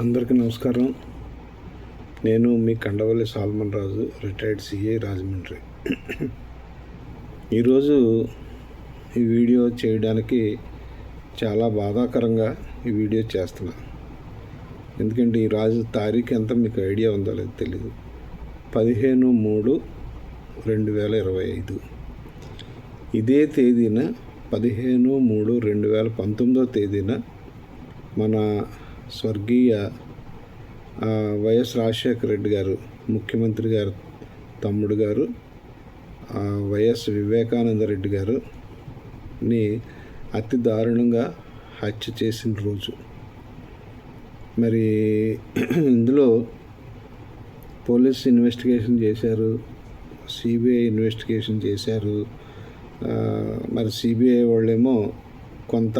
అందరికీ నమస్కారం. నేను మీ కండవల్లి సాల్మన్ రాజు రిటైర్డ్ సిఐ రాజమండ్రి. ఈరోజు ఈ వీడియో చేయడానికి చాలా బాధాకరంగా ఈ వీడియో చేస్తున్నా. ఎందుకంటే ఈ రాజు తారీఖు ఎంత మీకు ఐడియా ఉందో లేదు తెలీదు. పదిహేను మూడు రెండు వేల ఇరవై ఐదు. ఇదే తేదీన పదిహేను మూడు రెండు వేల పంతొమ్మిదో తేదీన మన స్వర్గీయ వైఎస్ రాజశేఖర రెడ్డి గారు ముఖ్యమంత్రి గారు తమ్ముడు గారు వైఎస్ వివేకానంద రెడ్డి గారు ని అతి దారుణంగా హత్య చేసిన రోజు. మరి ఇందులో పోలీస్ ఇన్వెస్టిగేషన్ చేశారు సిబిఐ ఇన్వెస్టిగేషన్ చేశారు మరి సిబిఐ వాళ్ళేమో కొంత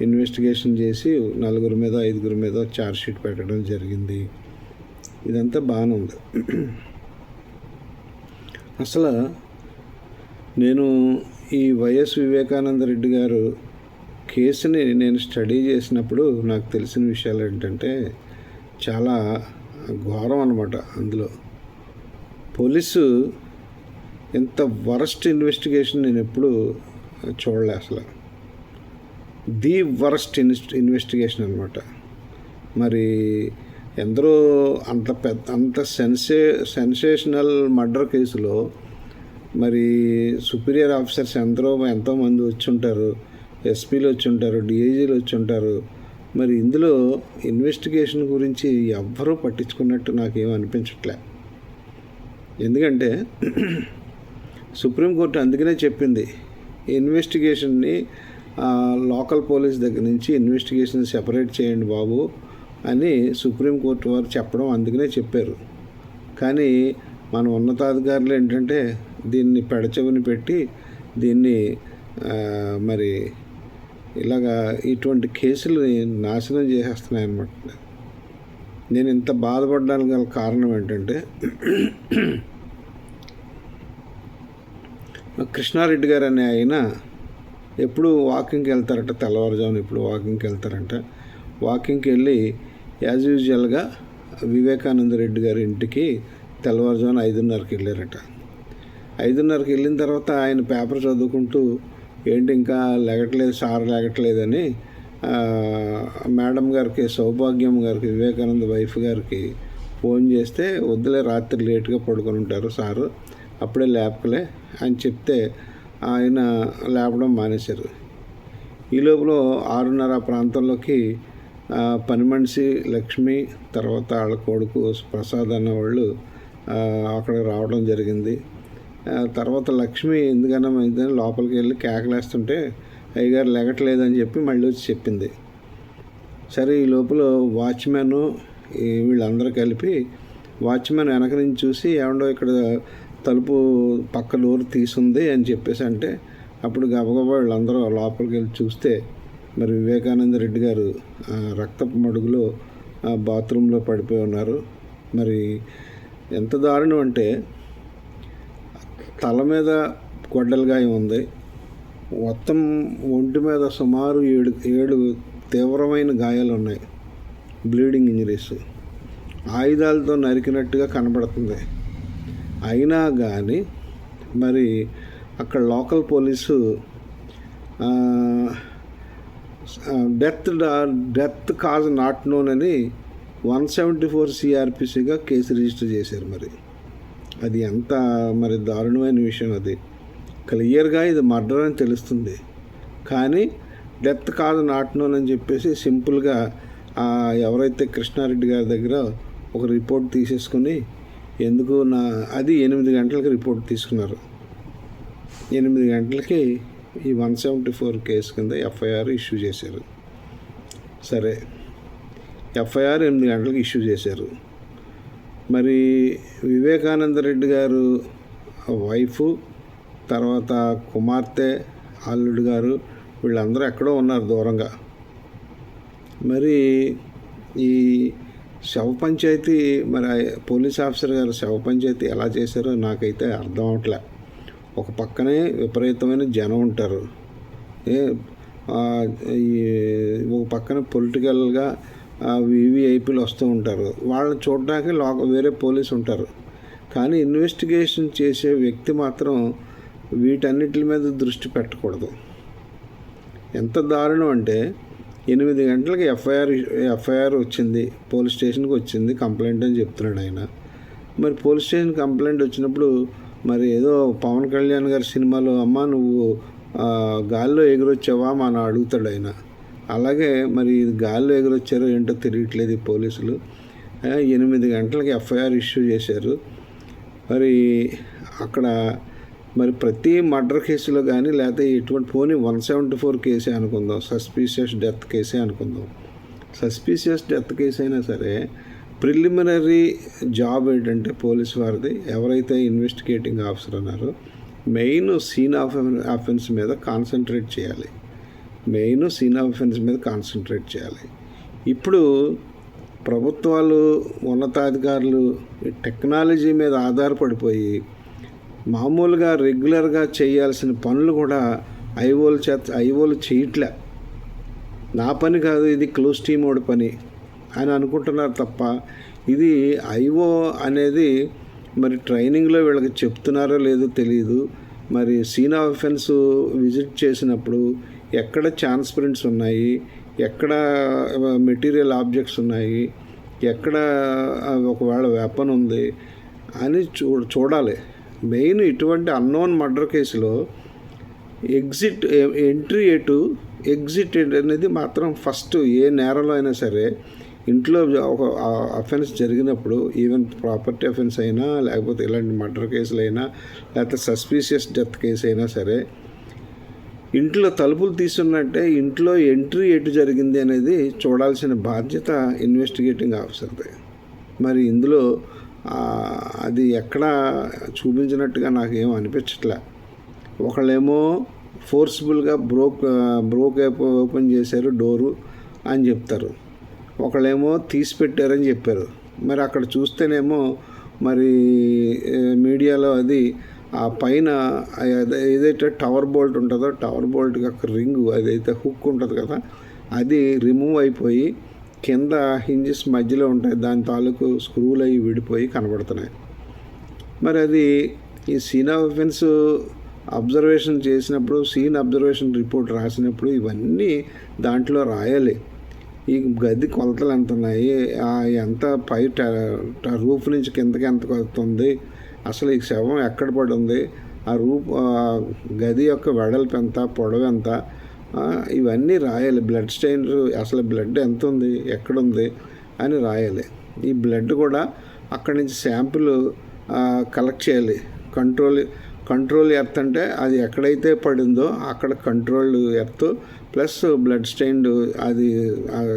ఇన్వెస్టిగేషన్ చేసి నలుగురి మీద ఐదుగురి మీద ఛార్జ్ షీట్ పెట్టడం జరిగింది. ఇదంతా బాగానే ఉంది. అసలు నేను ఈ వైఎస్ వివేకానంద రెడ్డి గారు కేసుని నేను స్టడీ చేసినప్పుడు నాకు తెలిసిన విషయాలు ఏంటంటే చాలా ఘోరం అనమాట అందులో. పోలీసు ఇంత వరస్ట్ ఇన్వెస్టిగేషన్ నేను ఎప్పుడు చూడలే అసలు. ది వరస్ట్ ఇన్ ఇన్వెస్టిగేషన్ అనమాట మరి ఎందరో అంత పెద్ద అంత సెన్సే సెన్సేషనల్ మర్డర్ కేసులో మరి సుపీరియర్ ఆఫీసర్స్ ఎందరో ఎంతోమంది వచ్చి ఉంటారు ఎస్పీలు వచ్చి ఉంటారు డిఐజీలు వచ్చి ఉంటారు మరి ఇందులో ఇన్వెస్టిగేషన్ గురించి ఎవ్వరూ పట్టించుకున్నట్టు నాకేం అనిపించట్లే. ఎందుకంటే సుప్రీంకోర్టు అందుకనే చెప్పింది ఇన్వెస్టిగేషన్ని లోకల్ పోలీస్ దగ్గర నుంచి ఇన్వెస్టిగేషన్ సెపరేట్ చేయండి బాబు అని సుప్రీంకోర్టు వారు చెప్పడం అందుకనే చెప్పారు. కానీ మన ఉన్నతాధికారులు ఏంటంటే దీన్ని పెడచెవిని పెట్టి దీన్ని మరి ఇలాగా ఇటువంటి కేసులు నాశనం చేసేస్తున్నాయి అనమాట నేను ఇంత బాధపడడానికి గల కారణం ఏంటంటే కృష్ణారెడ్డి గారు అనే ఆయన ఎప్పుడు వాకింగ్కి వెళ్తారట తెల్లవారుజామున ఎప్పుడు వాకింగ్కి వెళ్తారంట. వాకింగ్కి వెళ్ళి యాజ్ యూజువల్గా వివేకానంద రెడ్డి గారి ఇంటికి తెల్లవారుజామున ఐదున్నరకి వెళ్ళారట. ఐదున్నరకి వెళ్ళిన తర్వాత ఆయన పేపర్ చదువుకుంటూ ఏంటి ఇంకా లెగట్లేదు సార్ లెగట్లేదని మేడం గారికి సౌభాగ్యం గారికి వివేకానంద వైఫ్ గారికి ఫోన్ చేస్తే వద్దులే రాత్రి లేట్గా పడుకొని ఉంటారు సారు అప్పుడే లేపకలే అని చెప్తే ఆయన లేపడం మానేశారు. ఈ లోపల ఆరున్నర ప్రాంతంలోకి పనిమనిషి పని మనిషి లక్ష్మి తర్వాత వాళ్ళ కొడుకు ప్రసాద్ అన్న వాళ్ళు అక్కడికి రావడం జరిగింది. తర్వాత లక్ష్మి ఎందుకన్నా మంచిదని లోపలికి వెళ్ళి కేకలేస్తుంటే అయ్యగారు లెగట్లేదని చెప్పి మళ్ళీ వచ్చి చెప్పింది. సరే ఈ లోపల వాచ్మెన్ వీళ్ళందరూ కలిపి వాచ్మెన్ వెనక నుంచి చూసి ఏమండో ఇక్కడ తలుపు పక్క డోర్ తీసుంది అని చెప్పేసి అంటే అప్పుడు గబగబా వాళ్ళందరూ లోపలికి వెళ్ళి చూస్తే మరి వివేకానంద రెడ్డి గారు ఆ, రక్తపు మడుగులో బాత్రూంలో పడిపోయి ఉన్నారు. మరి ఎంత దారుణం అంటే తల మీద గొడ్డల గాయం ఉంది. మొత్తం ఒంటి మీద సుమారు ఏడు ఏడు తీవ్రమైన గాయాలు ఉన్నాయి. Bleeding injuries. ఆయుధాలతో నరికినట్టుగా కనబడుతుంది. అయినా కానీ మరి అక్కడ local police death death cause not known అని వన్ సెవెంటీ ఫోర్ సిఆర్పిసిగా కేసు రిజిస్టర్ చేశారు మరి. అది ఎంత మరి దారుణమైన విషయం అది. క్లియర్గా ఇది మర్డర్ అని తెలుస్తుంది. కానీ డెత్ కాదు నాట్ నోన్ అని చెప్పేసి సింపుల్గా ఎవరైతే కృష్ణారెడ్డి గారి దగ్గర ఒక రిపోర్ట్ తీసేసుకుని ఎందుకు నా అది ఎనిమిది గంటలకి రిపోర్ట్ తీసుకున్నారు. ఎనిమిది గంటలకి ఈ వన్ సెవెంటీ ఫోర్ కేసు కింద ఎఫ్ఐఆర్ ఇష్యూ చేశారు. సరే ఎఫ్ఐఆర్ ఎనిమిది గంటలకు ఇష్యూ చేశారు. మరి వివేకానంద రెడ్డి గారు వైఫ్ తర్వాత కుమార్తె అల్లుడు గారు వీళ్ళందరూ ఎక్కడో ఉన్నారు దూరంగా. మరి ఈ శవ పంచాయతీ మరి పోలీస్ ఆఫీసర్ గారు శవ పంచాయతీ ఎలా చేశారో నాకైతే అర్థం అవట్లే. ఒక పక్కనే విపరీతమైన జనం ఉంటారు. ఏ ఈ ఒక పక్కన పొలిటికల్గా వివిఐపీలు వస్తూ ఉంటారు. వాళ్ళని చూడడానికి లోక వేరే పోలీసు ఉంటారు. కానీ ఇన్వెస్టిగేషన్ చేసే వ్యక్తి మాత్రం వీటన్నిటి మీద దృష్టి పెట్టకూడదు. ఎంత దారుణం అంటే ఎనిమిది గంటలకు ఎఫ్ఐఆర్ ఎఫ్ఐఆర్ వచ్చింది పోలీస్ స్టేషన్కి వచ్చింది కంప్లైంట్ అని చెప్తున్నాడు ఆయన. మరి పోలీస్ స్టేషన్ కంప్లైంట్ వచ్చినప్పుడు మరి ఏదో పవన్ కళ్యాణ్ గారి సినిమాలో అమ్మ నువ్వు గాల్లో ఎగురొచ్చావా? మన అడుగుతాడు ఆయన. అలాగే మరి గాల్లో ఎగురొచ్చారో ఏంటో తెలియట్లేదు ఈ పోలీసులు. ఎనిమిది గంటలకి ఎఫ్ఐఆర్ ఇష్యూ చేశారు. మరి అక్కడ మరి ప్రతి మర్డర్ కేసులో కానీ లేకపోతే ఎటువంటి పోనీ వన్ సెవెంటీ ఫోర్ కేసే అనుకుందాం. సస్పీషియస్ డెత్ కేసే అనుకుందాం. సస్పీషియస్ డెత్ కేసు అయినా సరే ప్రిలిమినరీ జాబ్ ఏంటంటే పోలీస్ వారిది. ఎవరైతే ఇన్వెస్టిగేటింగ్ ఆఫీసర్ అన్నారో మెయిన్ సీన్ ఆఫ్ అఫెన్స్ మీద కాన్సన్ట్రేట్ చేయాలి. మెయిన్ సీన్ ఆఫ్ అఫెన్స్ మీద కాన్సన్ట్రేట్ చేయాలి. ఇప్పుడు ప్రభుత్వాలు ఉన్నతాధికారులు ఈ టెక్నాలజీ మీద ఆధారపడిపోయి మామూలుగా రెగ్యులర్గా చేయాల్సిన పనులు కూడా ఐఓలు చేత ఐఓలు చేయట్లే. నా పని కాదు ఇది క్లోజ్ టీమ్ వాడి పని అని అనుకుంటున్నారు తప్ప ఇది ఐఓ అనేది మరి ట్రైనింగ్లో వీళ్ళకి చెప్తున్నారో లేదో తెలియదు మరి సీన్ ఆఫ్ అఫెన్స్ విజిట్ చేసినప్పుడు ఎక్కడ ఛాన్స్ ప్రింట్స్ ఉన్నాయి ఎక్కడ మెటీరియల్ ఆబ్జెక్ట్స్ ఉన్నాయి ఎక్కడ ఒకవేళ వెపన్ ఉంది అని చూ చూడాలి. మెయిన్ ఇటువంటి అన్నోన్ మర్డర్ కేసులో ఎగ్జిట్ ఎంట్రీ ఎటు ఎగ్జిట్ అనేది మాత్రం ఫస్ట్ ఏ నేరంలో అయినా సరే ఇంట్లో ఒక అఫెన్స్ జరిగినప్పుడు ఈవెన్ ప్రాపర్టీ అఫెన్స్ అయినా లేకపోతే ఇలాంటి మర్డర్ కేసులు అయినా లేకపోతే సస్పీషియస్ డెత్ కేసు అయినా సరే ఇంట్లో తలుపులు తీసున్నట్టే ఇంట్లో ఎంట్రీ ఎటు జరిగింది అనేది చూడాల్సిన బాధ్యత ఇన్వెస్టిగేటింగ్ ఆఫీసర్ది మరి ఇందులో అది ఎక్కడ చూపించినట్టుగా నాకు ఏం అనిపించట్లే. ఒకళ్ళేమో ఫోర్స్ఫుల్గా బ్రోక్ బ్రోక్ ఓపెన్ చేశారు డోరు అని చెప్తారు. ఒకళ్ళేమో తీసి పెట్టారని చెప్పారు. మరి అక్కడ చూస్తేనేమో మరి మీడియాలో అది ఆ పైన ఏదైతే టవర్ బోల్ట్ ఉంటుందో టవర్ బోల్ట్ యొక్క రింగు అదైతే హుక్ ఉంటుంది కదా అది రిమూవ్ అయిపోయి కింద హింజెస్ మధ్యలో ఉంటాయి. దాని తాలూకు స్క్రూలు అవి విడిపోయి కనబడుతున్నాయి. మరి అది ఈ సీన్ ఆఫ్ అబ్జర్వేషన్ చేసినప్పుడు సీన్ అబ్జర్వేషన్ రిపోర్ట్ రాసినప్పుడు ఇవన్నీ దాంట్లో రాయాలి. ఈ గది కొలతలు ఎంత ఉన్నాయి? ఆ ఎంత పై ట- రూఫ్ నుంచి కిందకి ఎంత కొలుతుంది? అసలు ఈ శవం ఎక్కడ పడి ఉంది? ఆ రూప్ గది యొక్క వెడల్పు ఎంత? పొడవు ఎంత? ఇవన్నీ రాయాలి. బ్లడ్ స్టెయిన్ అసలు బ్లడ్ ఎంత ఉంది ఎక్కడుంది? అని రాయాలి. ఈ బ్లడ్ కూడా అక్కడి నుంచి శాంపుల్ కలెక్ట్ చేయాలి. కంట్రోల్ కంట్రోల్ ఎర్త్ అంటే అది ఎక్కడైతే పడిందో అక్కడ control earth plus blood stain అది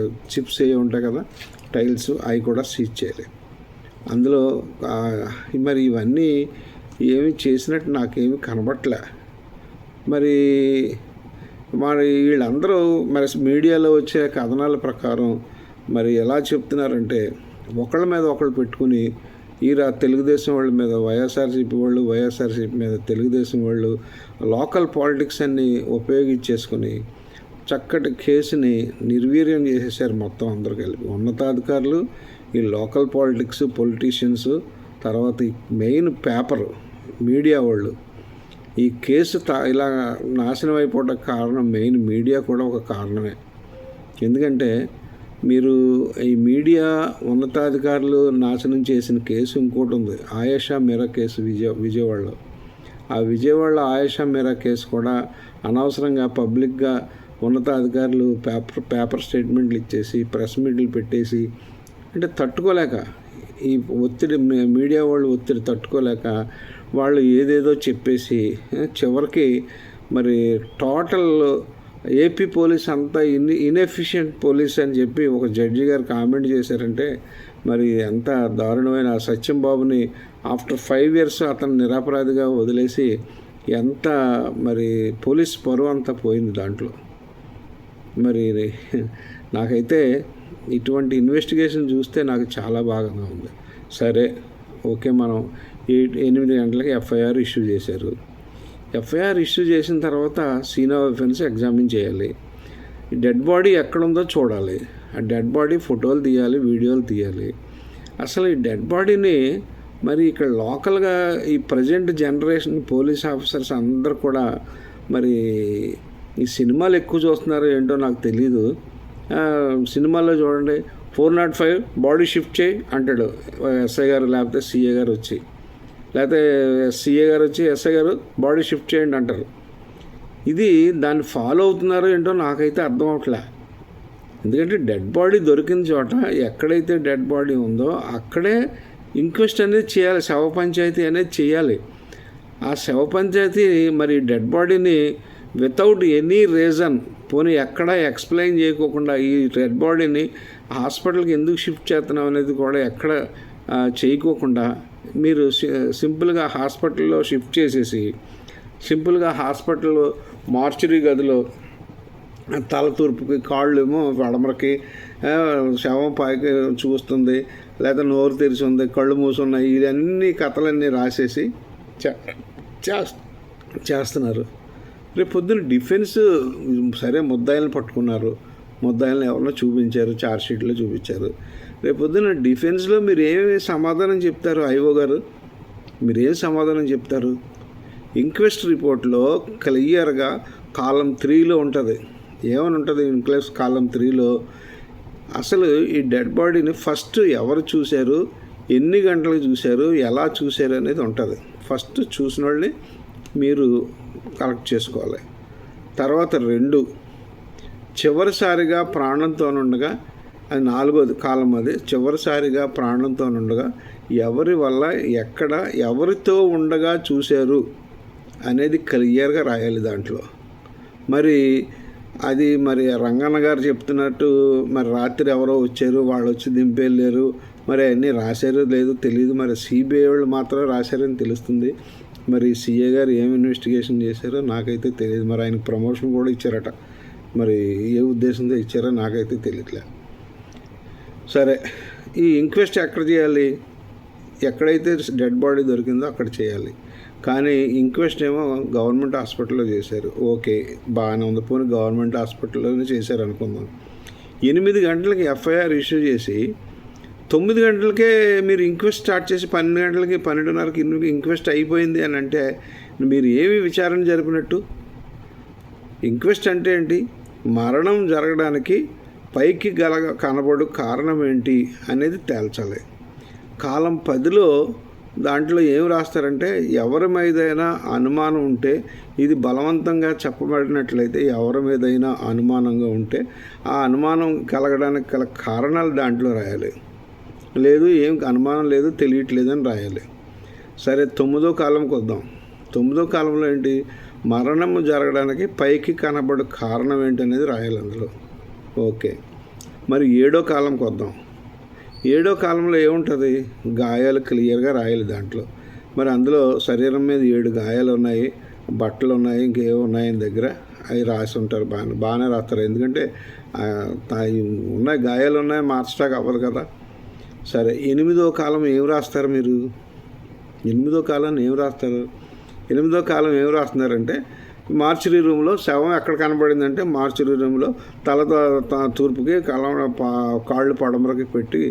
చిప్స్ ఏ ఉంటాయి కదా టైల్స్ అవి కూడా సీజ్ చేయాలి. అందులో మరి ఇవన్నీ ఏమి చేసినట్టు నాకేమి కనబట్లే మరి మరి వీళ్ళందరూ మరి మీడియాలో వచ్చే కథనాల ప్రకారం మరి ఎలా చెప్తున్నారంటే ఒకళ్ళ మీద ఒకళ్ళు పెట్టుకుని ఈ రా తెలుగుదేశం వాళ్ళ మీద వైఎస్ఆర్సీపీ వాళ్ళు వైఎస్ఆర్సీపీ మీద తెలుగుదేశం వాళ్ళు లోకల్ పాలిటిక్స్ అన్ని ఉపయోగించేసుకుని చక్కటి కేసుని నిర్వీర్యం చేసేసారు మొత్తం అందరూ కలిపి. ఉన్నతాధికారులు ఈ లోకల్ పాలిటిక్స్ పొలిటీషియన్స్ తర్వాత మెయిన్ పేపర్ మీడియా వాళ్ళు ఈ కేసు తా ఇలా నాశనం అయిపోవడానికి కారణం మెయిన్ మీడియా కూడా ఒక కారణమే. ఎందుకంటే మీరు ఈ మీడియా ఉన్నతాధికారులు నాశనం చేసిన కేసు ఇంకోటి ఉంది. ఆయేషా మీరా కేసు విజయ విజయవాడలో. ఆ విజయవాడలో ఆయేషా మీరా కేసు కూడా అనవసరంగా పబ్లిక్గా ఉన్నతాధికారులు పేపర్ పేపర్ స్టేట్మెంట్లు ఇచ్చేసి ప్రెస్ మీట్లు పెట్టేసి అంటే తట్టుకోలేక ఈ ఒత్తిడి మీడియా వాళ్ళు ఒత్తిడి తట్టుకోలేక వాళ్ళు ఏదేదో చెప్పేసి చివరికి మరి టోటల్ ఏపీ పోలీస్ అంతా ఇన్ ఇన్ఎఫిషియంట్ పోలీస్ అని చెప్పి ఒక జడ్జి గారు కామెంట్ చేశారంటే మరి ఎంత దారుణమైన సత్యం బాబుని ఆఫ్టర్ ఫైవ్ ఇయర్స్ అతను నిరపరాధిగా వదిలేసి ఎంత మరి పోలీస్ పరువు అంతా పోయింది దాంట్లో. మరి నాకైతే ఇటువంటి ఇన్వెస్టిగేషన్ చూస్తే నాకు చాలా బాగా ఉంది. సరే ఓకే మనం ఎయిట్ ఎనిమిది గంటలకి ఎఫ్ఐఆర్ ఇష్యూ చేశారు. ఎఫ్ఐఆర్ ఇష్యూ చేసిన తర్వాత సీన్ ఆఫ్ అఫెన్స్ ఎగ్జామిన్ చేయాలి. డెడ్ బాడీ ఎక్కడుందో చూడాలి. ఆ డెడ్ బాడీ ఫోటోలు తీయాలి వీడియోలు తీయాలి. అసలు ఈ డెడ్ బాడీని మరి ఇక్కడ లోకల్గా ఈ ప్రజెంట్ జనరేషన్ పోలీస్ ఆఫీసర్స్ అందరు కూడా మరి ఈ సినిమాలు ఎక్కువ చూస్తున్నారో ఏంటో నాకు తెలీదు. సినిమాల్లో చూడండి four nought five body shift చేయి అంటాడు ఎస్ఐ గారు లేకపోతే సిఏ గారు వచ్చి. లేకపోతే సిఏ గారు వచ్చి ఎస్ఐ గారు బాడీ షిఫ్ట్ చేయండి అంటారు. ఇది దాన్ని ఫాలో అవుతున్నారో ఏంటో నాకైతే అర్థం అవట్లే. ఎందుకంటే డెడ్ బాడీ దొరికిన చోట ఎక్కడైతే డెడ్ బాడీ ఉందో అక్కడే ఇంక్వెస్ట్ అనేది చేయాలి శవ పంచాయతీ అనేది చేయాలి. ఆ శవ పంచాయతీ మరి డెడ్ బాడీని వితౌట్ ఎనీ రీజన్ పోనీ ఎక్కడ ఎక్స్ప్లెయిన్ చేయకోకుండా ఈ డెడ్ బాడీని హాస్పిటల్కి ఎందుకు షిఫ్ట్ చేస్తున్నాం అనేది కూడా ఎక్కడ చేయకోకుండా మీరు సింపుల్గా హాస్పిటల్లో షిఫ్ట్ చేసేసి సింపుల్గా హాస్పిటల్లో మార్చురీ గదిలో తల తూర్పుకి కాళ్ళు ఏమో వడమరకి శవం పైకి చూస్తుంది లేదా నోరు తెరిచి ఉంది కళ్ళు మూసున్నాయి ఇవన్నీ కథలన్నీ రాసేసి చే- చేస్తున్నారు. రేపు పొద్దున్న డిఫెన్స్ సరే ముద్దాయిలను పట్టుకున్నారు. ముద్దాయిలను ఎవరినో చూపించారు చార్జ్ షీట్లో చూపించారు. రేపు పొద్దున్న డిఫెన్స్లో మీరు ఏమి సమాధానం చెప్తారు ఐఓ గారు? మీరు ఏం సమాధానం చెప్తారు? ఇంక్వెస్ట్ రిపోర్ట్లో క్లియర్గా కాలం త్రీలో ఉంటుంది. ఏమని ఉంటుంది ఇంక్వెస్ట్ కాలం త్రీలో? అసలు ఈ డెడ్ బాడీని ఫస్ట్ ఎవరు చూశారు? ఎన్ని గంటలకు చూశారు? ఎలా చూశారు అనేది ఉంటుంది. ఫస్ట్ చూసిన వాళ్ళని మీరు కలెక్ట్ చేసుకోవాలి. తర్వాత రెండు చివరిసారిగా ప్రాణంతో ఉండగా అది నాలుగోది కాలం అది చివరిసారిగా ప్రాణంతో ఉండగా ఎవరి వల్ల ఎక్కడ ఎవరితో ఉండగా చూశారు అనేది క్లియర్గా రాయాలి దాంట్లో. మరి అది మరి రంగన్న గారు చెప్తున్నట్టు మరి రాత్రి ఎవరో వచ్చారు వాళ్ళు వచ్చి దింపేళ్ళారు మరి అన్నీ రాశారో లేదో తెలియదు మరి సిబిఐ వాళ్ళు మాత్రం రాశారని తెలుస్తుంది. మరి సీఏ గారు ఏం ఇన్వెస్టిగేషన్ చేశారో నాకైతే తెలియదు. మరి ఆయనకు ప్రమోషన్ కూడా ఇచ్చారట. మరి ఏ ఉద్దేశంతో ఇచ్చారో నాకైతే తెలియట్లే. సరే ఈ ఇంక్వెస్ట్ ఎక్కడ చేయాలి? ఎక్కడైతే డెడ్ బాడీ దొరికిందో అక్కడ చేయాలి. కానీ ఇంక్వెస్ట్ ఏమో గవర్నమెంట్ హాస్పిటల్లో చేశారు. ఓకే బాగానే ఉంది. పోనీ గవర్నమెంట్ హాస్పిటల్లోనే చేశారు అనుకుందాం ఎనిమిది గంటలకి ఎఫ్ఐఆర్ ఇష్యూ చేసి తొమ్మిది గంటలకే మీరు ఇంక్వెస్ట్ స్టార్ట్ చేసి పన్నెండు గంటలకి పన్నెండున్నరకి ఇంక్వెస్ట్ అయిపోయింది అని అంటే మీరు ఏమి విచారణ జరిపినట్టు? ఇంక్వెస్ట్ అంటే ఏంటి? మరణం జరగడానికి పైకి గల కనబడు కారణం ఏంటి అనేది తేల్చాలి. కాలం పదిలో దాంట్లో ఏం రాస్తారంటే ఎవరి మీదైనా అనుమానం ఉంటే ఇది బలవంతంగా చెప్పబడినట్లయితే ఎవరి మీదైనా అనుమానంగా ఉంటే ఆ అనుమానం కలగడానికి గల కారణాలు దాంట్లో రాయాలి. లేదు ఏం అనుమానం లేదు తెలియట్లేదు అని రాయాలి. సరే తొమ్మిదో కాలంకి వద్దాం. తొమ్మిదో కాలంలో ఏంటి? మరణం జరగడానికి పైకి కనబడు కారణం ఏంటి అనేది రాయాలి అందులో. ఓకే. మరి ఏడో కాలంకి వద్దాం. ఏడో కాలంలో ఏముంటుంది? గాయాలు క్లియర్గా రాయాలి దాంట్లో. మరి అందులో శరీరం మీద ఏడు గాయాలు ఉన్నాయి బట్టలు ఉన్నాయి ఇంకేవో ఉన్నాయి దగ్గర? అవి రాసి ఉంటారు బాగానే బాగానే రాస్తారు. ఎందుకంటే ఉన్నాయి గాయాలు ఉన్నాయి మార్చడానికి అవ్వదు కదా. సరే ఎనిమిదో కాలం ఏం రాస్తారు మీరు? ఎనిమిదో కాలం ఏం రాస్తారు? ఎనిమిదో కాలం ఏం రాస్తున్నారంటే మార్చురీ రూమ్లో శవం ఎక్కడ కనబడిందంటే మార్చురీ రూమ్లో తల తూర్పుకి కలం కాళ్ళు పడమరకి పెట్టి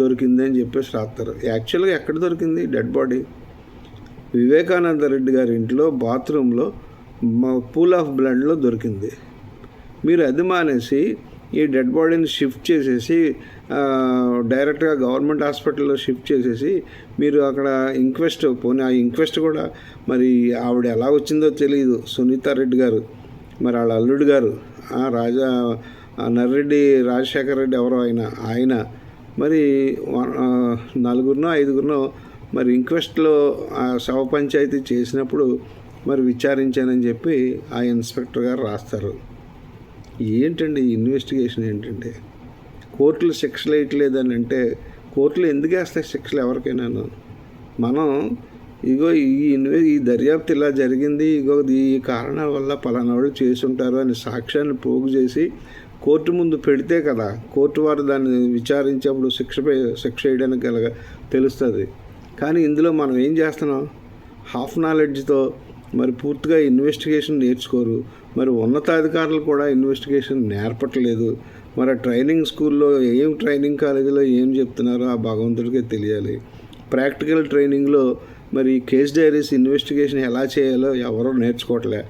దొరికింది అని చెప్పేసి రాస్తారు. యాక్చువల్గా ఎక్కడ దొరికింది? Dead body. వివేకానంద రెడ్డి గారి ఇంట్లో బాత్రూంలో పూల్ ఆఫ్ బ్లడ్లో దొరికింది. మీరు అది మానేసి ఈ డెడ్ బాడీని షిఫ్ట్ చేసేసి డైరెక్ట్గా గవర్నమెంట్ హాస్పిటల్లో షిఫ్ట్ చేసేసి మీరు అక్కడ ఇంక్వెస్ట్ పోనీ ఆ ఇంక్వెస్ట్ కూడా మరి ఆవిడ ఎలా వచ్చిందో తెలియదు సునీత రెడ్డి గారు మరి వాళ్ళ అల్లుడు గారు ఆ, రాజా నర్రెడ్డి రాజశేఖర రెడ్డి ఎవరో ఆయన ఆయన మరి నలుగురినో ఐదుగురినో మరి ఇంక్వెస్ట్లో ఆ శవ పంచాయతీ చేసినప్పుడు మరి విచారించానని చెప్పి ఆ ఇన్స్పెక్టర్ గారు రాస్తారు. ఏంటండి ఇన్వెస్టిగేషన్ ఏంటంటే? కోర్టులు శిక్షలు వేయట్లేదని అంటే కోర్టులు ఎందుకు వేస్తాయి శిక్షలు ఎవరికైనాను? మనం ఇగో ఈ ఇన్వె ఈ దర్యాప్తు ఇలా జరిగింది ఇగో ఈ కారణాల వల్ల పలానా వాళ్ళు చేసి ఉంటారు అని సాక్ష్యాన్ని పోగు చేసి కోర్టు ముందు పెడితే కదా కోర్టు వారు దాన్ని విచారించేప్పుడు శిక్ష శిక్ష వేయడానికి కలగ తెలుస్తుంది. కానీ ఇందులో మనం ఏం చేస్తున్నాం? హాఫ్ నాలెడ్జ్తో మరి పూర్తిగా ఇన్వెస్టిగేషన్ నేర్చుకోరు. మరి ఉన్నతాధికారులు కూడా ఇన్వెస్టిగేషన్ నేర్పట్లేదు. మరి ట్రైనింగ్ స్కూల్లో ఏం ట్రైనింగ్ కాలేజీలో ఏం చెప్తున్నారో ఆ భగవంతుడికే తెలియాలి. ప్రాక్టికల్ ట్రైనింగ్లో మరి కేస్ డైరీస్ ఇన్వెస్టిగేషన్ ఎలా చేయాలో ఎవరో నేర్చుకోవట్లే.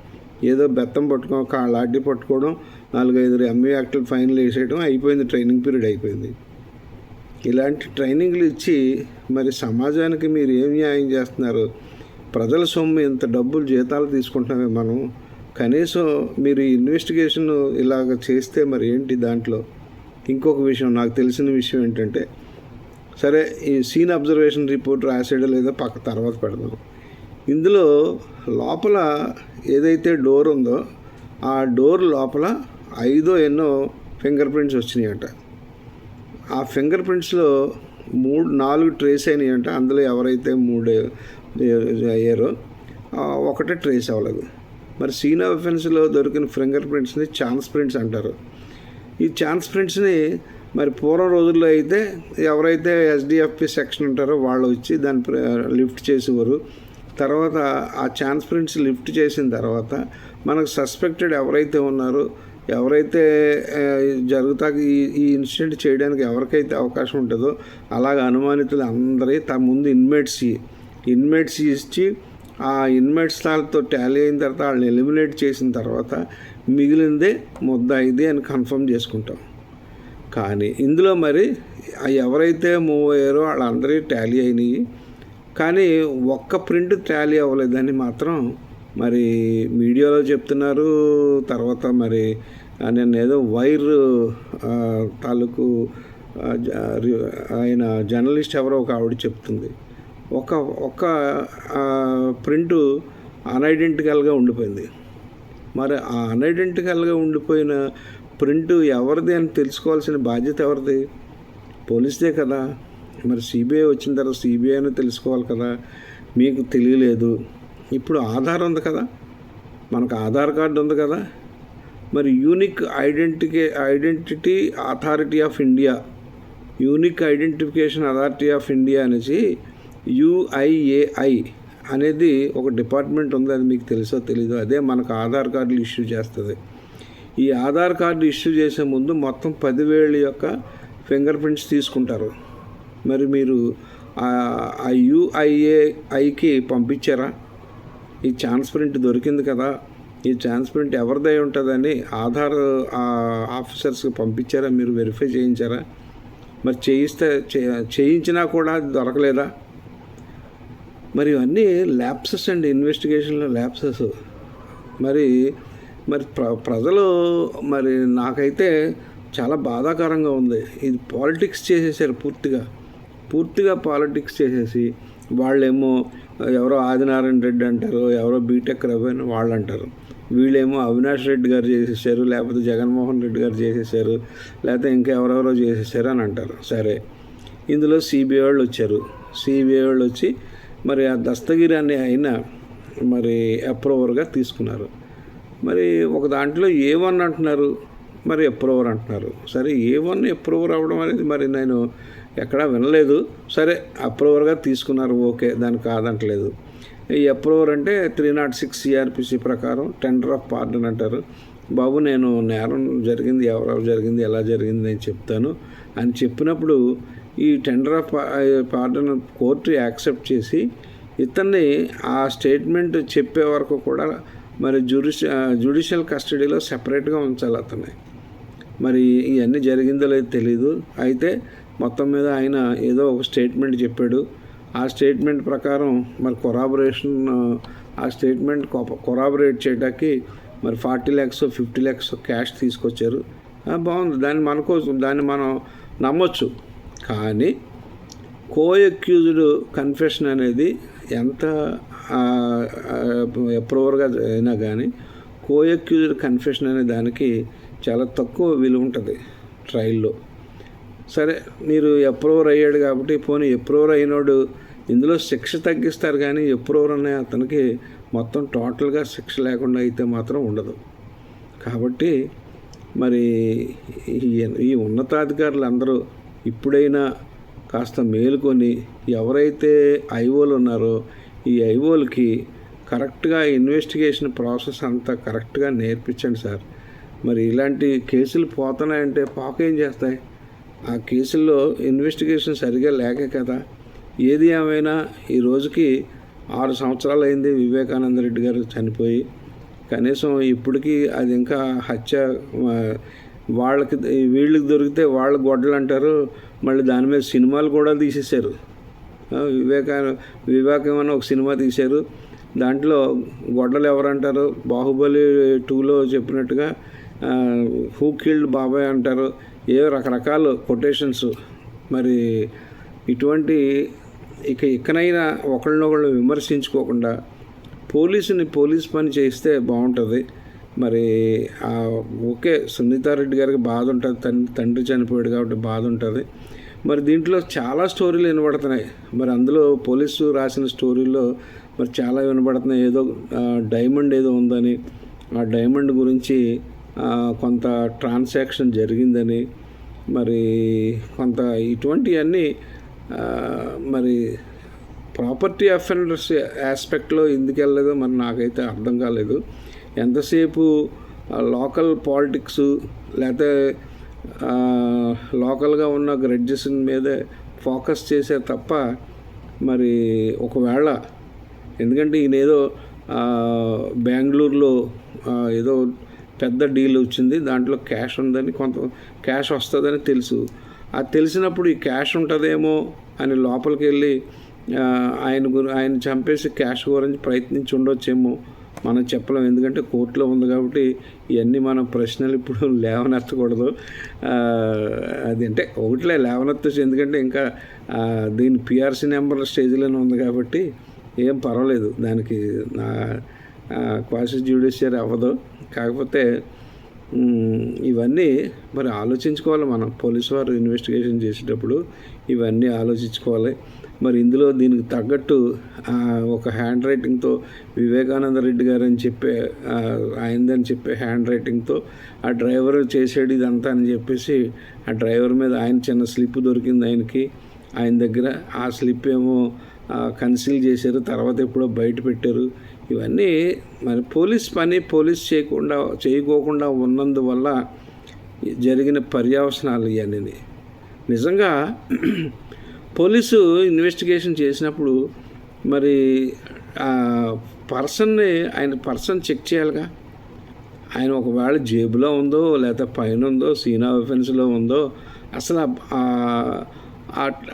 ఏదో బెత్తం పట్టుకో కాళ్ళాడ్డి పట్టుకోవడం నాలుగైదు ఎంఏ యాక్టర్ ఫైనల్ వేసేయడం అయిపోయింది ట్రైనింగ్ పీరియడ్ అయిపోయింది. ఇలాంటి ట్రైనింగ్లు ఇచ్చి మరి సమాజానికి మీరు ఏం న్యాయం చేస్తున్నారు? ప్రజల సొమ్ము ఇంత డబ్బులు జీతాలు తీసుకుంటున్నామే మనం. కనీసం మీరు ఇన్వెస్టిగేషన్ ఇలాగ చేస్తే మరి ఏంటి దాంట్లో ఇంకొక విషయం నాకు తెలిసిన విషయం ఏంటంటే సరే ఈ సీన్ అబ్జర్వేషన్ రిపోర్ట్ రాసాడో లేదో పక్క తర్వాత పెడదాం ఇందులో లోపల ఏదైతే డోర్ ఉందో ఆ డోర్ లోపల ఐదో ఎన్నో ఫింగర్ ప్రింట్స్ వచ్చినాయట ఆ ఫింగర్ ప్రింట్స్లో మూడు నాలుగు ట్రేస్ అయినాయి అంట అందులో ఎవరైతే మూడు అయ్యారో ఒకటే ట్రేస్ అవ్వలేదు మరి సీన్ ఆఫెన్స్లో దొరికిన ఫింగర్ ప్రింట్స్ని ఛాన్స్ ప్రింట్స్ అంటారు. ఈ ఛాన్స్ ప్రింట్స్ని మరి పూర్వం రోజుల్లో అయితే ఎవరైతే ఎస్డిఎఫ్పి సెక్షన్ ఉంటారో వాళ్ళు వచ్చి దాన్ని ప్ర- లిఫ్ట్ చేసేవారు. తర్వాత ఆ ఛాన్స్ ప్రింట్స్ లిఫ్ట్ చేసిన తర్వాత మనకు సస్పెక్టెడ్ ఎవరైతే ఉన్నారో ఎవరైతే జరుగుతా ఈ ఈ ఇన్సిడెంట్ చేయడానికి ఎవరికైతే అవకాశం ఉంటుందో అలాగ అనుమానితులు అందరి తమ ముందు ఇన్మేట్స్ ఇన్మేట్స్ ఇచ్చి ఆ ఇన్మేట్స్ వాళ్ళతో టాలీ అయిన తర్వాత వాళ్ళని ఎలిమినేట్ చేసిన తర్వాత మిగిలిందే ముద్ద ఇది అని కన్ఫర్మ్ చేసుకుంటాం. కానీ ఇందులో మరి ఎవరైతే మూవ్ అయ్యారో వాళ్ళందరి టాలీ అయినాయి. కానీ ఒక్క ప్రింట్ టాలీ అవ్వలేదని మాత్రం మరి మీడియాలో చెప్తున్నారు. తర్వాత మరి నేను ఏదో వైర్ తాలూకు ఆయన జర్నలిస్ట్ ఎవరో ఒక ఆవిడ చెప్తుంది. ఒక ఒక ప్రింటు అన్ఐడెంటికల్గా ఉండిపోయింది. మరి ఆ అన్ఐడెంటికల్గా ఉండిపోయిన ప్రింట్ ఎవరిది అని తెలుసుకోవాల్సిన బాధ్యత ఎవరిది? పోలీస్దే కదా. మరి సిబిఐ వచ్చిన తర్వాత సిబిఐ అని తెలుసుకోవాలి కదా. మీకు తెలియలేదు. ఇప్పుడు ఆధార్ ఉంది కదా. మనకు ఆధార్ కార్డు ఉంది కదా. మరి unique ఐడెంటికే identity authority of India unique identification authority of India అనేసి యుఐఏఐ అనేది ఒక డిపార్ట్మెంట్ ఉంది అది మీకు తెలుసో తెలీదు అదే మనకు ఆధార్ కార్డులు ఇష్యూ చేస్తుంది. ఈ ఆధార్ కార్డు ఇష్యూ చేసే ముందు మొత్తం పదివేల యొక్క ఫింగర్ ప్రింట్స్ తీసుకుంటారు. మరి మీరు ఆ- యుఐఏఐకి పంపించారా? ఈ ఛాన్స్ ప్రింట్ దొరికింది కదా ఈ ఛాన్స్ ప్రింట్ ఎవరిదై ఉంటుందని ఆధార్ ఆఫీసర్స్కి పంపించారా? మీరు వెరిఫై చేయించారా? మరి చేయిస్తే చేయించినా కూడా దొరకలేదా? మరి ఇవన్నీ ల్యాప్సెస్ అండి ఇన్వెస్టిగేషన్లో ల్యాప్సెస్. మరి మరి ప్ర ప్రజలు మరి నాకైతే చాలా బాధాకరంగా ఉంది. ఇది పాలిటిక్స్ చేసేసారు పూర్తిగా. పూర్తిగా పాలిటిక్స్ చేసేసి వాళ్ళేమో ఎవరో ఆదినారాయణ రెడ్డి అంటారు ఎవరో బీటెక్ రవి అని వాళ్ళు అంటారు వీళ్ళేమో అవినాష్ రెడ్డి గారు చేసేసారు లేకపోతే జగన్మోహన్ రెడ్డి గారు చేసేసారు లేకపోతే ఇంకా ఎవరెవరో చేసేసారు అని అంటారు. సరే. ఇందులో సిబిఐ వాళ్ళు వచ్చారు. సిబిఐ వాళ్ళు వచ్చి మరి ఆ దస్తగిరి అనే ఆయన మరి అప్రూవర్గా తీసుకున్నారు. మరి ఒక దాంట్లో ఏ వన్ అంటున్నారు? మరి అప్రూవర్ అంటున్నారు. సరే ఏ వన్ అప్రూవర్ అవ్వడం అనేది మరి నేను ఎక్కడా వినలేదు. సరే అప్రూవర్గా తీసుకున్నారు ఓకే దానికి కాదంటలేదు. ఈ అప్రూవర్ అంటే త్రీ నాట్ సిక్స్ సిఆర్పిసి ప్రకారం టెండర్ ఆఫ్ పార్డన్ అంటారు. బాబు నేను నేరం జరిగింది ఎవరెవరు జరిగింది ఎలా జరిగింది నేను చెప్తాను అని చెప్పినప్పుడు ఈ tender of pardon court accept చేసి ఇతన్ని ఆ స్టేట్మెంట్ చెప్పే వరకు కూడా మరి జ్యుడిషి జ్యుడిషియల్ కస్టడీలో సెపరేట్గా ఉంచాలి అతన్ని. మరి ఇవన్నీ జరిగిందో లేదో తెలీదు. అయితే మొత్తం మీద ఆయన ఏదో ఒక స్టేట్మెంట్ చెప్పాడు. ఆ స్టేట్మెంట్ ప్రకారం మరి కొరాబరేషన్ ఆ స్టేట్మెంట్ కొరాబరేట్ చేయడానికి మరి forty lakhs fifty lakhs cash తీసుకొచ్చారు. బాగుంది. దాన్ని మనకోసం దాన్ని మనం నమ్మొచ్చు. కానీ కో అక్యూజ్డ్ కన్ఫెషన్ అనేది ఎంత అప్రూవర్గా అయినా కానీ కో అక్యూజ్డ్ కన్ఫెషన్ అనే దానికి చాలా తక్కువ విలువ ఉంటుంది ట్రయల్లో సరే మీరు అప్రూవర్ అయ్యాడు కాబట్టి పోనీ అప్రూవర్ అయినోడు ఇందులో శిక్ష తగ్గిస్తారు కానీ అప్రూవర్ అనే అతనికి మొత్తం టోటల్గా శిక్ష లేకుండా అయితే మాత్రం ఉండదు. కాబట్టి మరి ఈ ఈ ఉన్నతాధికారులు అందరూ ఇప్పుడైనా కాస్త మేలుకొని ఎవరైతే ఐఓలు ఉన్నారో ఈ ఐఓలకి కరెక్ట్గా ఇన్వెస్టిగేషన్ ప్రాసెస్ అంతా కరెక్ట్గా నేర్పించండి సార్. మరి ఇలాంటి కేసులు పోతున్నాయంటే పాక ఏం చేస్తాయి? ఆ కేసుల్లో ఇన్వెస్టిగేషన్ సరిగా లేకే కదా. ఏది ఏమైనా ఈ రోజుకి ఆరు సంవత్సరాలు అయింది వివేకానంద రెడ్డి గారు చనిపోయి కనీసం ఇప్పటికీ అది ఇంకా హత్య వాళ్ళకి వీళ్ళకి దొరికితే వాళ్ళ గొడ్డలు అంటారు. మళ్ళీ దాని మీద సినిమాలు కూడా తీసేశారు. వివేకా వివేకం అని ఒక సినిమా తీశారు. దాంట్లో గొడ్డలు ఎవరంటారు? బాహుబలి టూలో చెప్పినట్టుగా హూ కిల్డ్ బాబాయ్ అంటారు. ఏ రకరకాల కొటేషన్స్. మరి ఇటువంటి ఇక ఇకనైనా ఒకళ్ళనొకళ్ళు విమర్శించుకోకుండా పోలీసుని పోలీస్ పని చేస్తే బాగుంటుంది. మరి ఓకే సునీతారెడ్డి గారికి బాధ ఉంటుంది తండ్రి తండ్రి చనిపోయాడు కాబట్టి బాధ ఉంటుంది మరి దీంట్లో చాలా స్టోరీలు వినబడుతున్నాయి. మరి అందులో పోలీసు రాసిన స్టోరీలో మరి చాలా వినబడుతున్నాయి. ఏదో డైమండ్ ఏదో ఉందని ఆ డైమండ్ గురించి కొంత ట్రాన్సాక్షన్ జరిగిందని మరి కొంత ఇటువంటివన్నీ మరి ప్రాపర్టీ అఫెండర్స్ ఆస్పెక్ట్లో ఎందుకు వెళ్ళలేదో మరి నాకైతే అర్థం కాలేదు. ఎంతసేపు లోకల్ పాలిటిక్స్ లేకపోతే లోకల్గా ఉన్న గ్రెడ్జెస్ మీదే ఫోకస్ చేసే తప్ప మరి ఒకవేళ ఎందుకంటే ఈయన ఏదో బెంగళూరులో ఏదో పెద్ద డీల్ వచ్చింది దాంట్లో క్యాష్ ఉందని కొంత క్యాష్ వస్తుందని తెలుసు. అది తెలిసినప్పుడు ఈ క్యాష్ ఉంటుందేమో అని లోపలికి వెళ్ళి ఆయన గురి ఆయన చంపేసి క్యాష్ గురించి ప్రయత్నించి ఉండొచ్చేమో మనం చెప్పలేం. ఎందుకంటే కోర్టులో ఉంది కాబట్టి ఇవన్నీ మనం ప్రశ్నలు ఇప్పుడు లేవనెత్తకూడదు. అది అంటే ఒకటిలే లేవనెత్తచ్చు. ఎందుకంటే ఇంకా దీని పిఆర్సీ నెంబర్ స్టేజ్లోనే ఉంది కాబట్టి ఏం పర్వాలేదు. దానికి నా క్వాసి జ్యుడిషియరీ అవ్వదు. కాకపోతే ఇవన్నీ మరి ఆలోచించుకోవాలి మనం. పోలీసు వారు ఇన్వెస్టిగేషన్ చేసేటప్పుడు ఇవన్నీ ఆలోచించుకోవాలి. మరి ఇందులో దీనికి తగ్గట్టు ఒక హ్యాండ్ రైటింగ్తో వివేకానంద రెడ్డి గారు అని చెప్పే ఆయనదని చెప్పే హ్యాండ్ రైటింగ్తో ఆ డ్రైవర్ చేసాడు ఇదంతా అని చెప్పేసి ఆ డ్రైవర్ మీద ఆయన చిన్న స్లిప్ దొరికింది ఆయనకి. ఆయన దగ్గర ఆ స్లిప్ ఏమో కన్సీల్ చేశారు తర్వాత ఎప్పుడో బయట పెట్టారు. ఇవన్నీ మరి పోలీస్ పని పోలీస్ చేయకుండా చేయకోకుండా ఉన్నందువల్ల జరిగిన పర్యవసనాలు ఇవన్నీ నిజంగా పోలీసు ఇన్వెస్టిగేషన్ చేసినప్పుడు మరి పర్సన్ని ఆయన పర్సన్ చెక్ చేయాలిగా? ఆయన ఒకవేళ జేబులో ఉందో లేకపోతే పైన ఉందో సీనా ఆఫెన్స్లో ఉందో అసలు ఆ-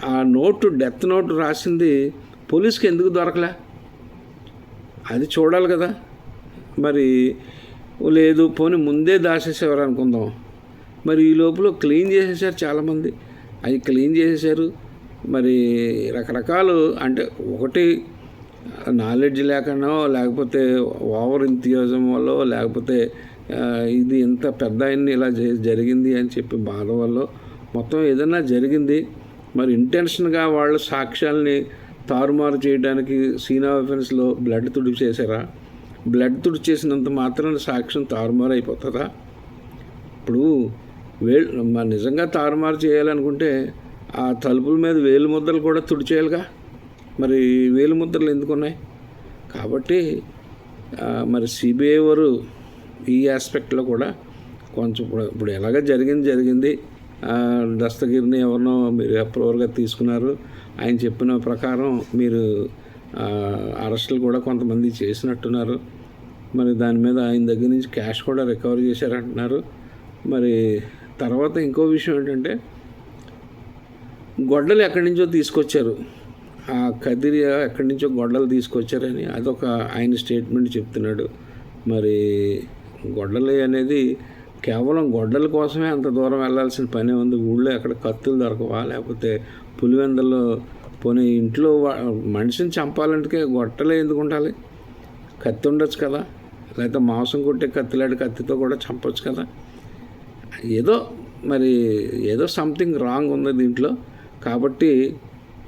ఆ నోటు డెత్ నోటు రాసింది పోలీస్కి ఎందుకు దొరకలే? అది చూడాలి కదా. మరి లేదు పోనీ ముందే దాచేసేవారు అనుకుందాం మరి ఈ లోపల క్లీన్ చేసేసారు చాలామంది. అవి క్లీన్ చేసేసారు. మరి రకరకాలు అంటే ఒకటి నాలెడ్జ్ లేకనో లేకపోతే ఓవర్ ఇంతియోజం వల్ల లేకపోతే ఇది ఇంత పెద్ద ఆయన్ని ఇలా జ- జరిగింది అని చెప్పి బాధ వల్ల మొత్తం ఏదైనా జరిగింది. మరి ఇంటెన్షన్గా వాళ్ళ సాక్ష్యాల్ని తారుమారు చేయడానికి సీనా ఆఫెన్స్లో బ్లడ్ తుడిచి చేశారా? బ్లడ్ తుడిచి చేసినంత మాత్రం సాక్ష్యం తారుమారు అయిపోతుందా? ఇప్పుడు వే నిజంగా తారుమారు చేయాలనుకుంటే ఆ తలుపుల మీద వేలు ముద్దలు కూడా తుడిచేయాలిగా. మరి వేలు ముద్రలు ఎందుకు ఉన్నాయి కాబట్టి మరి సిబిఐ వారు ఈ ఆస్పెక్ట్లో కూడా కొంచెం ఇప్పుడు ఇప్పుడు ఎలాగ జరిగింది జరిగింది. దస్తగిరిని ఎవరినో మీరు అప్రూవర్గా తీసుకున్నారు. ఆయన చెప్పిన ప్రకారం మీరు అరెస్టులు కూడా కొంతమంది చేసినట్టున్నారు. మరి దాని మీద ఆయన దగ్గర నుంచి క్యాష్ కూడా రికవర్ చేశారంటున్నారు. మరి తర్వాత ఇంకో విషయం ఏంటంటే గొడ్డలు ఎక్కడి నుంచో తీసుకొచ్చారు. ఆ కదిరి ఎక్కడి నుంచో గొడ్డలు తీసుకొచ్చారని అదొక ఆయన స్టేట్మెంట్ చెప్తున్నాడు. మరి గొడ్డలి అనేది కేవలం గొడ్డల కోసమే అంత దూరం వెళ్ళాల్సిన పని ఉంది. ఊళ్ళో ఎక్కడ కత్తులు దొరకవా? లేకపోతే పులివెందల్లో పోనీ ఇంట్లో మనిషిని చంపాలంటే గొడ్డలే ఎందుకు ఉండాలి? కత్తి ఉండొచ్చు కదా. లేకపోతే మాంసం కొట్టే కత్తిలాంటి కత్తితో కూడా చంపొచ్చు కదా. ఏదో మరి ఏదో సంథింగ్ రాంగ్ ఉంది దీంట్లో. కాబట్టి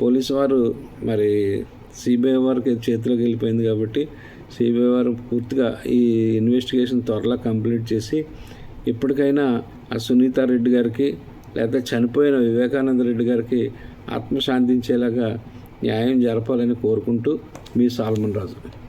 పోలీసు వారు మరి సిబిఐ వారికి చేతిలోకి వెళ్ళిపోయింది కాబట్టి సిబిఐ వారు పూర్తిగా ఈ ఇన్వెస్టిగేషన్ త్వరలో కంప్లీట్ చేసి ఇప్పటికైనా ఆ సునీత రెడ్డి గారికి లేదా చనిపోయిన వివేకానంద రెడ్డి గారికి ఆత్మశాంతించేలాగా న్యాయం జరపాలని కోరుకుంటూ మీ సాల్మన్ రాజు.